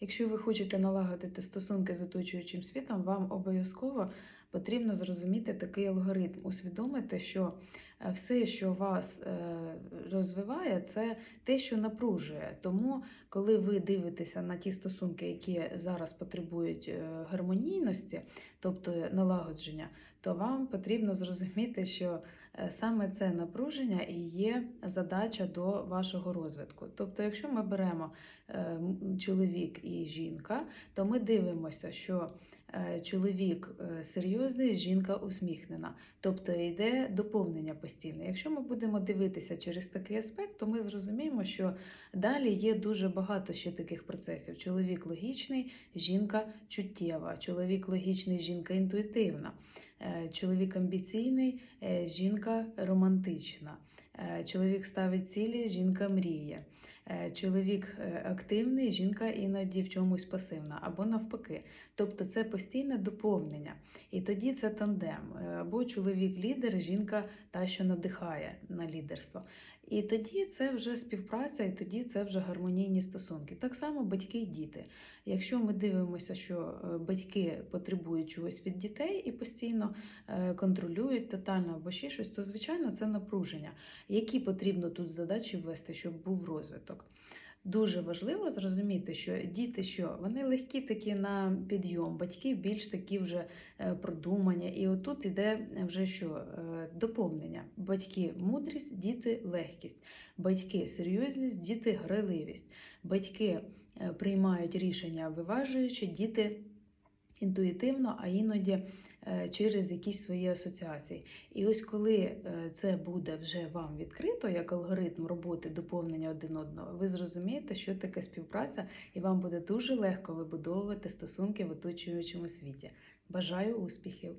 Якщо ви хочете налагодити стосунки з оточуючим світом, вам обов'язково потрібно зрозуміти такий алгоритм, усвідомити, що е, все, що вас е, розвиває, це те, що напружує. Тому, коли ви дивитеся на ті стосунки, які зараз потребують е, гармонійності, тобто налагодження, то вам потрібно зрозуміти, що саме це напруження і є задача до вашого розвитку. Тобто, якщо ми беремо чоловік і жінка, то ми дивимося, що чоловік е, серйозний, жінка усміхнена, тобто йде доповнення постійне. Якщо ми будемо дивитися через такий аспект, то ми зрозуміємо, що далі є дуже багато ще таких процесів: чоловік логічний, жінка чуттєва, чоловік логічний, жінка інтуїтивна. Е, Чоловік амбіційний, е, жінка романтична. Е, Чоловік ставить цілі, жінка мріє. Е, Чоловік е, активний, жінка іноді в чомусь пасивна, або навпаки. Тобто це постійне доповнення. І тоді це тандем. Або чоловік лідер, жінка та, що надихає на лідерство. І тоді це вже співпраця, і тоді це вже гармонійні стосунки. Так само батьки і діти. Якщо ми дивимося, що батьки потребують чогось від дітей і постійно контролюють тотально або ще щось, то звичайно це напруження. Які потрібно тут задачі ввести, щоб був розвиток? Дуже важливо зрозуміти, що діти, що вони легкі такі на підйом, батьки більш такі вже е, продумані. І отут іде вже що Е, доповнення. Батьки мудрість, діти легкість, батьки серйозність, діти граливість, батьки е, приймають рішення виважуючи, діти інтуїтивно, а іноді е, через якісь свої асоціації. І ось коли е, це буде вже вам відкрито, як алгоритм роботи доповнення один одного, ви зрозумієте, що таке співпраця, і вам буде дуже легко вибудовувати стосунки в оточуючому світі. Бажаю успіхів!